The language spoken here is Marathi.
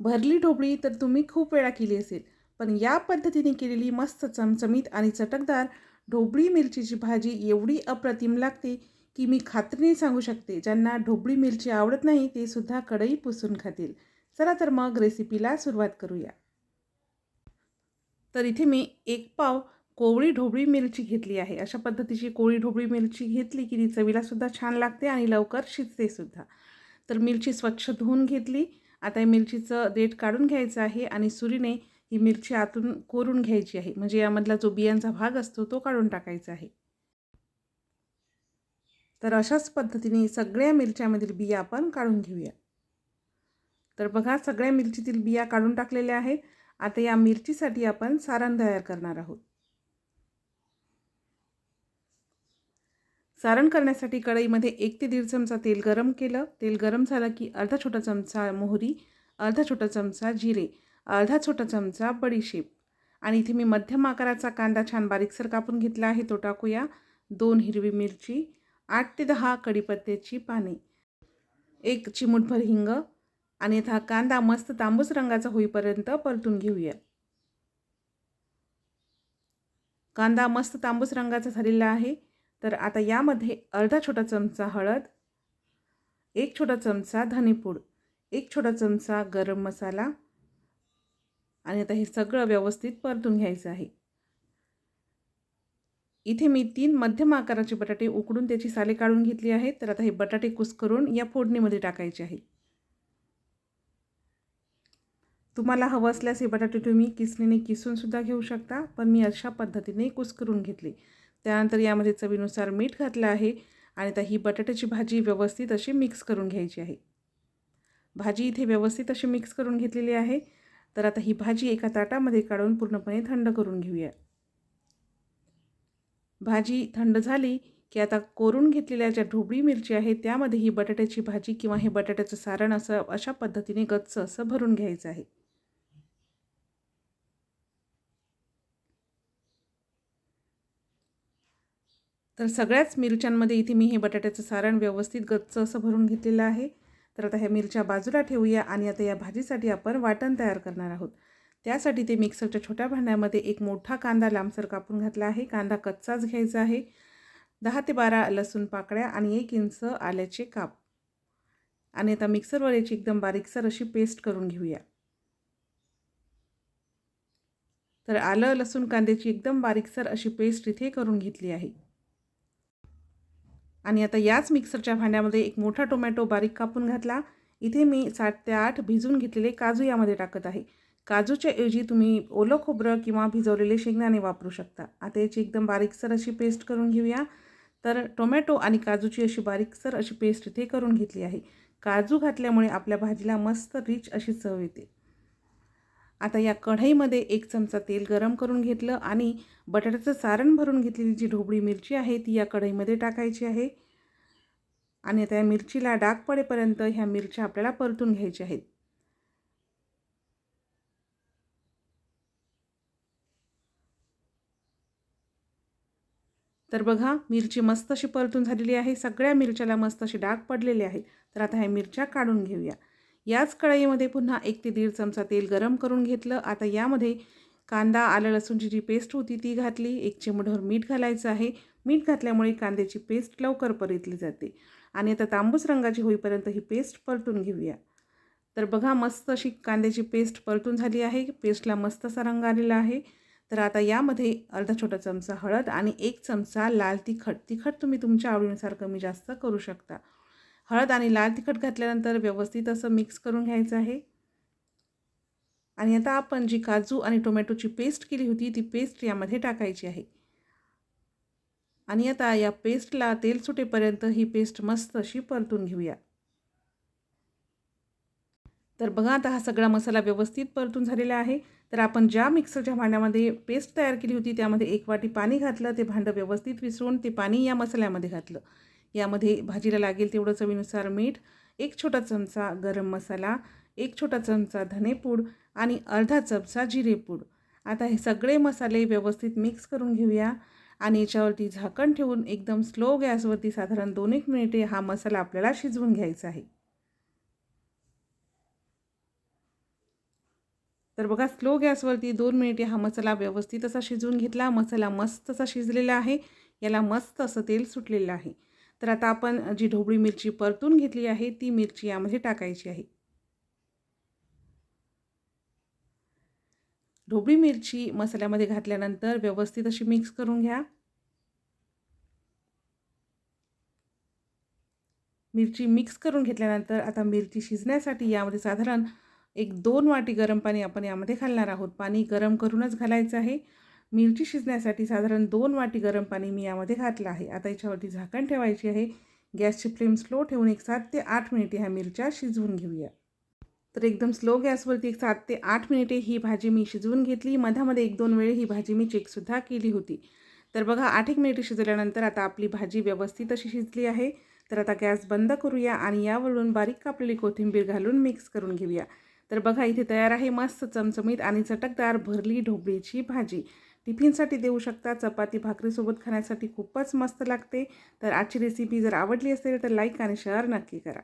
भरली ढोबळी तर तुम्ही खूप वेळा केली असेल. पण या पद्धतीने केलेली मस्त चमचमीत आणि चटकदार ढोबळी मिरचीची भाजी एवढी अप्रतिम लागते की मी खात्रीने सांगू शकते. ज्यांना ढोबळी मिरची आवडत नाही ते सुद्धा कढई पुसून खातील. चला तर मग रेसिपीला सुरुवात करूया. तर इथे मी एक पाव कोवळी ढोबळी मिरची घेतली आहे. अशा पद्धतीची कोवळी ढोबळी मिरची घेतली की ती चवीलासुद्धा छान लागते आणि लवकर शिजते सुद्धा. तर मिरची स्वच्छ धुवून घेतली. आता या मिरचीचं देठ काढून घ्यायचं आहे आणि सुरीने ही मिरची आतून कोरून घ्यायची आहे. म्हणजे यामधला जो बियांचा भाग असतो तो काढून टाकायचा आहे. तर अशाच पद्धतीने सगळ्या मिरच्यामधील बिया आपण काढून घेऊया. तर बघा सगळ्या मिरचीतील बिया काढून टाकलेल्या आहेत. आता या मिरचीसाठी आपण सारण तयार करणार आहोत. सारण करण्यासाठी कढईमध्ये एक ते दीड चमचा तेल गरम केलं. तेल गरम झालं की अर्धा छोटा चमचा मोहरी अर्धा छोटा चमचा जिरे अर्धा छोटा चमचा बडीशेप. आणि इथे मी मध्यम आकाराचा कांदा छान बारीकसर कापून घेतला आहे तो टाकूया. दोन हिरवी मिरची आठ ते दहा कढीपत्त्याची पाने एक चिमूटभर हिंग आणि हा कांदा मस्त तांबूस रंगाचा होईपर्यंत परतून घेऊया. कांदा मस्त तांबूस रंगाचा झालेला आहे. तर आता यामध्ये अर्धा छोटा चमचा हळद एक छोटा चमचा धनेपूड एक छोटा चमचा गरम मसाला आणि आता हे सगळं व्यवस्थित परतून घ्यायचं आहे. इथे मी तीन मध्यम आकाराचे बटाटे उकडून त्याची साले काढून घेतली आहेत. तर आता हे बटाटे कुस्करून या फोडणीमध्ये टाकायचे आहे. तुम्हाला हवं असल्यास हे बटाटे तुम्ही किसणीने किसूनसुद्धा घेऊ शकता पण मी अशा पद्धतीने कुस्करून घेतले. त्यानंतर यामध्ये चवीनुसार मीठ घातलं आहे आणि आता ही बटाट्याची भाजी व्यवस्थित अशी मिक्स करून घ्यायची आहे. भाजी इथे व्यवस्थित अशी मिक्स करून घेतलेली आहे. तर आता ही भाजी एका ताटामध्ये काढून पूर्णपणे थंड करून घेऊया. भाजी थंड झाली की आता कोरून घेतलेल्या ज्या ढोबळी मिरची आहे त्यामध्ये ही बटाट्याची भाजी किंवा हे बटाट्याचं सारण असं अशा पद्धतीने गच्च असं भरून घ्यायचं आहे. तर सगळ्याच मिरच्यांमध्ये इथे मी हे बटाट्याचं सारण व्यवस्थित गच्च असं भरून घेतलेलं आहे. तर आता ह्या मिरच्या बाजूला ठेवूया आणि आता या भाजीसाठी आपण वाटण तयार करणार आहोत. त्यासाठी ते मिक्सरच्या छोट्या भांड्यामध्ये एक मोठा कांदा लांबसर कापून घातला आहे. कांदा कच्चाच घ्यायचा आहे. दहा ते बारा लसूण पाकळ्या आणि एक इंच आल्याचे काप. आणि आता मिक्सरवर याची एकदम बारीकसर अशी पेस्ट करून घेऊया. तर आलं लसूण कांद्याची एकदम बारीकसर अशी पेस्ट इथे करून घेतली आहे. आणि आता याच मिक्सरच्या भांड्यामध्ये एक मोठा टोमॅटो बारीक कापून घातला. इथे मी सात ते आठ भिजून घेतलेले काजू यामध्ये टाकत आहे. काजूच्या ऐवजी तुम्ही ओलं खोबरं किंवा भिजवलेले शेंगदाणे वापरू शकता. आता याची एकदम बारीकसर अशी पेस्ट करून घेऊया. तर टोमॅटो आणि काजूची अशी बारीकसर अशी पेस्ट इथे करून घेतली आहे. काजू घातल्यामुळे आपल्या भाजीला मस्त रिच अशी चव येते. आता या कढईमध्ये एक चमचा तेल गरम करून घेतलं आणि बटाट्याचं सारण भरून घेतलेली जी ढोबळी मिरची आहे ती या कढईमध्ये टाकायची आहे. आणि आता या मिरचीला डाग पडेपर्यंत ह्या मिरच्या आपल्याला परतून घ्यायच्या आहेत. तर बघा मिरची मस्त अशी परतून झालेली आहे. सगळ्या मिरच्याला मस्त अशी डाग पडलेले आहेत तर आता ह्या मिरच्या काढून घेऊया. याच कढईमध्ये पुन्हा एक ते दीड चमचा तेल गरम करून घेतलं. आता यामध्ये कांदा आलं लसूणची जी पेस्ट होती ती घातली. एक चिमडभर मीठ घालायचं आहे. मीठ घातल्यामुळे कांद्याची पेस्ट लवकर परतली जाते. आणि आता तांबूस रंगाची होईपर्यंत ही पेस्ट परतून घेऊया. तर बघा मस्त अशी कांद्याची पेस्ट परतून झाली आहे. पेस्टला मस्त असा रंग आलेला आहे. तर आता यामध्ये अर्धा छोटा चमचा हळद आणि एक चमचा लाल तिखट. तिखट तुम्ही तुमच्या आवडीनुसार कमी जास्त करू शकता. हळद आणि लाल तिखट घातल्यानंतर व्यवस्थित असं मिक्स करून घ्यायचं आहे. आणि आता आपण जी काजू आणि टोमॅटोची पेस्ट केली होती ती पेस्ट यामध्ये टाकायची आहे. आणि आता या पेस्टला तेल सुटेपर्यंत ही पेस्ट मस्त अशी परतून घेऊया. तर बघा आता हा सगळा मसाला व्यवस्थित परतून झालेला आहे. तर आपण ज्या मिक्सरच्या भांड्यामध्ये पेस्ट तयार केली होती त्यामध्ये एक वाटी पाणी घातलं ते भांडं व्यवस्थित विसरून ते पाणी या मसाल्यामध्ये घातलं. यामध्ये भाजीला लागेल तेवढं चवीनुसार मीठ एक छोटा चमचा गरम मसाला एक छोटा चमचा धनेपूड आणि अर्धा चमचा जिरेपूड आता हे सगळे मसाले व्यवस्थित मिक्स करून घेऊया आणि याच्यावरती झाकण ठेवून एकदम स्लो गॅसवरती साधारण दोन एक मिनिटे हा मसाला आपल्याला शिजवून घ्यायचा आहे. तर बघा स्लो गॅसवरती दोन मिनिटे हा मसाला व्यवस्थित असा शिजवून घेतला. मसाला मस्त असा शिजलेला आहे. याला मस्त असं तेल सुटलेलं आहे. तर आता आपण जी ढोबळी मिरची परतून घेतली आहे ती मिरची यामध्ये टाकायची आहे. ढोबळी मिरची मसाल्यामध्ये घातल्यानंतर व्यवस्थित अशी मिक्स करून घ्या. मिरची मिक्स करून घेतल्यानंतर आता मिरची शिजण्यासाठी यामध्ये साधारण एक दोन वाटी गरम पाणी आपण यामध्ये घालणार आहोत. पाणी गरम करूनच घालायचं आहे. मिरची शिजण्यासाठी साधारण दोन वाटी गरम पाणी मी यामध्ये घातलं आहे. आता याच्यावरती झाकण ठेवायची आहे. गॅसची फ्लेम स्लो ठेवून एक सात ते आठ मिनिटे ह्या मिरच्या शिजवून घेऊया. तर एकदम स्लो गॅसवरती एक सात ते आठ मिनिटे ही भाजी मी शिजवून घेतली. मधामध्ये एक दोन वेळे ही भाजी मी चेकसुद्धा केली होती. तर बघा आठ एक मिनिटे शिजल्यानंतर आता आपली भाजी व्यवस्थित अशी शिजली आहे. तर आता गॅस बंद करूया आणि यावरून बारीक कापलेली कोथिंबीर घालून मिक्स करून घेऊया. तर बघा इथे तयार आहे मस्त चमचमीत आणि चटकदार भरली ढोबळीची भाजी. टिफिनसाठी देऊ शकता. चपाती भाकरीसोबत खाण्यासाठी खूपच मस्त लागते. तर आजची रेसिपी जर आवडली असेल तर लाईक आणि शेअर नक्की करा.